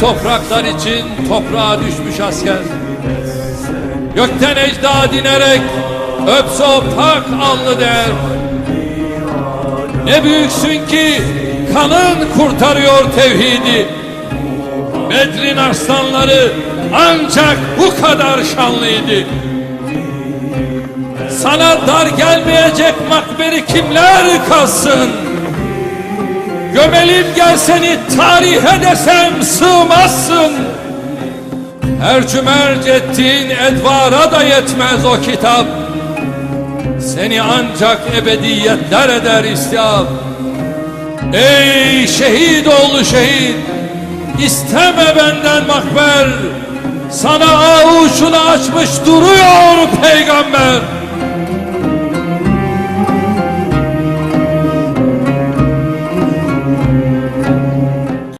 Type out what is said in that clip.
topraklar için toprağa düşmüş asker. Gökten ecda dinerek öpse o pak alnı der. Ne büyüksün ki kanın kurtarıyor tevhidi. Bedrin arslanları ancak bu kadar şanlıydı. Sana dar gelmeyecek makberi kimler kalsın? Gömelim gel seni tarihe desem sığmazsın. Ercümerc ettiğin edvara da yetmez o kitap. Seni ancak ebediyetler eder istihap. Ey şehit oğlu şehit, isteme benden makber. Sana avuçunu açmış duruyor peygamber.